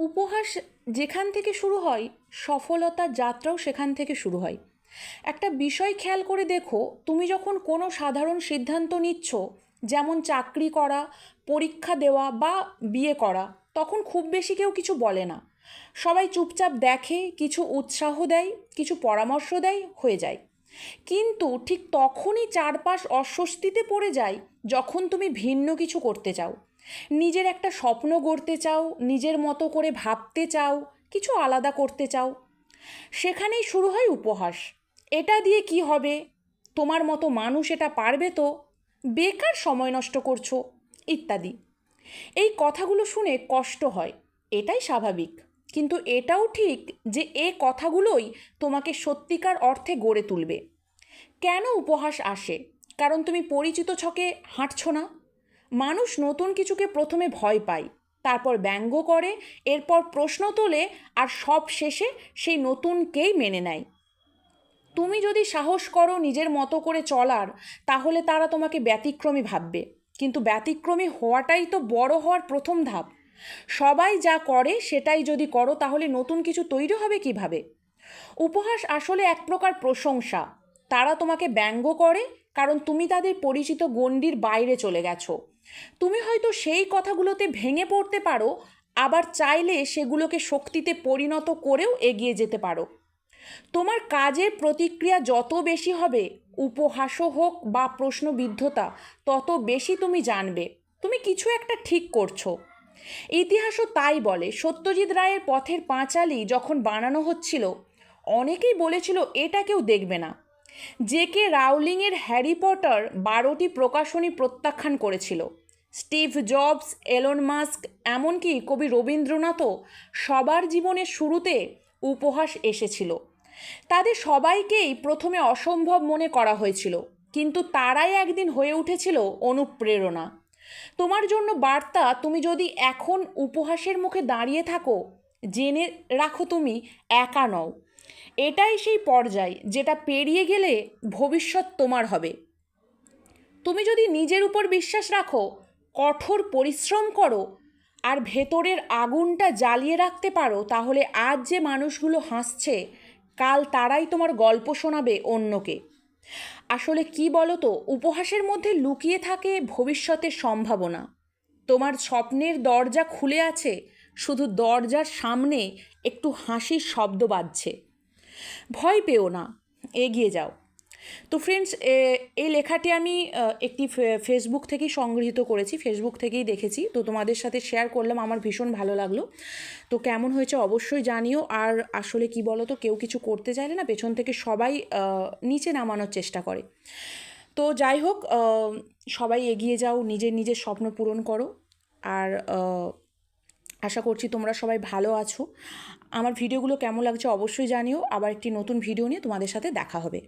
উপহাস যেখান থেকে শুরু হয় সফলতার যাত্রাও সেখান থেকে শুরু হয়। একটা বিষয় খেয়াল করে দেখো, তুমি যখন কোনো সাধারণ সিদ্ধান্ত নিচ্ছ, যেমন চাকরি করা, পরীক্ষা দেওয়া বা বিয়ে করা, তখন খুব বেশি কেউ কিছু বলে না। সবাই চুপচাপ দেখে, কিছু উৎসাহ দেয়, কিছু পরামর্শ দেয়, হয়ে যায়। কিন্তু ঠিক তখনই চারপাশ অস্বস্তিতে পড়ে যায়, যখন তুমি ভিন্ন কিছু করতে চাও। নিজের একটা স্বপ্ন গড়তে চাও, নিজের মতো করে ভাবতে চাও, কিছু আলাদা করতে চাও। সেখানেই শুরু হয় উপহাস। এটা দিয়ে কি হবে? তোমার মতো মানুষ এটা পারবে তো? বেকার সময় নষ্ট করছ, ইত্যাদি। এই কথাগুলো শুনে কষ্ট হয়, এটাই স্বাভাবিক। কিন্তু এটাও ঠিক যে এ কথাগুলোই তোমাকে সত্যিকার অর্থে গড়ে তুলবে। কেন উপহাস আসে? কারণ তুমি পরিচিত ছকে হাঁটছ না? মানুষ নতুন কিছুকে প্রথমে ভয় পায়, তারপর ব্যঙ্গ করে, এরপর প্রশ্ন তোলে আর সব শেষে সেই নতুনকেই মেনে নেয়। তুমি যদি সাহস করো নিজের মতো করে চলার, তাহলে তারা তোমাকে ব্যতিক্রমী ভাববে। কিন্তু ব্যতিক্রমী হওয়াটাই তো বড় হওয়ার প্রথম ধাপ। সবাই যা করে সেটাই যদি করো, তাহলে নতুন কিছু তৈরি হবে কীভাবে? উপহাস আসলে এক প্রকার প্রশংসা। তারা তোমাকে ব্যঙ্গ করে কারণ তুমি তাদের পরিচিত গণ্ডির বাইরে চলে গেছো। তুমি হয়তো সেই কথাগুলোতে ভেঙে পড়তে পারো, আবার চাইলে সেগুলোকে শক্তিতে পরিণত করেও এগিয়ে যেতে পারো। তোমার কাজের প্রতিক্রিয়া যত বেশি হবে, উপহাসও হোক বা প্রশ্নবিদ্ধতা, তত বেশি তুমি জানবে। তুমি কিছু একটা ঠিক করছ। ইতিহাসও তাই বলে, সত্যজিৎ রায়ের পথের পাঁচালি যখন বানানো হচ্ছিল, অনেকেই বলেছিল, এটা কেউ দেখবে না। জে কে রাউলিংয়ের হ্যারি পটার বারোটি প্রকাশনী প্রত্যাখ্যান করেছিল। স্টিভ জবস, এলন মাস্ক, এমনকি কবি রবীন্দ্রনাথও সবার জীবনের শুরুতে উপহাস এসেছিল। তাদের সবাইকেই প্রথমে অসম্ভব মনে করা হয়েছিল, কিন্তু তারাই একদিন হয়ে উঠেছিল অনুপ্রেরণা। তোমার জন্য বার্তা, তুমি যদি এখন উপহাসের মুখে দাঁড়িয়ে থাকো, জেনে রাখো তুমি একা নও। এটাই সেই পর্যায় যেটা পেরিয়ে গেলে ভবিষ্যৎ তোমার হবে। তুমি যদি নিজের উপর বিশ্বাস রাখো, কঠোর পরিশ্রম করো, আর ভেতরের আগুনটা জ্বালিয়ে রাখতে পারো, তাহলে আজ যে মানুষগুলো হাসছে, কাল তারাই তোমার গল্প শোনাবে অন্যকে। আসলে কি বলো তো উপহাসের মধ্যে লুকিয়ে থাকে ভবিষ্যতের সম্ভাবনা। তোমার স্বপ্নের দরজা খুলে আছে, শুধু দরজার সামনে একটু হাসির শব্দ বাজছে। ভয় পেও না, এগিয়ে যাও। তো ফ্রেন্ডস এই লেখাটি আমি একটি ফেসবুক থেকেই সংগৃহীত করেছি ফেসবুক থেকেই দেখেছি। তো তোমাদের সাথে শেয়ার করলাম, আমার ভীষণ ভালো লাগল। তো কেমন হয়েছে অবশ্যই জানিও, আর আসলে কি বলো তো কেউ কিছু করতে চাইলে না, পেছন থেকে সবাই নিচে নামানোর চেষ্টা করে। তো যাই হোক সবাই এগিয়ে যাও, নিজের নিজের স্বপ্ন পূরণ করো। আর আশা করছি তোমরা সবাই ভালো আছো। আমার ভিডিওগুলো কেমন লাগছে অবশ্যই জানিও। আবার একটি নতুন ভিডিও নিয়ে তোমাদের সাথে দেখা হবে।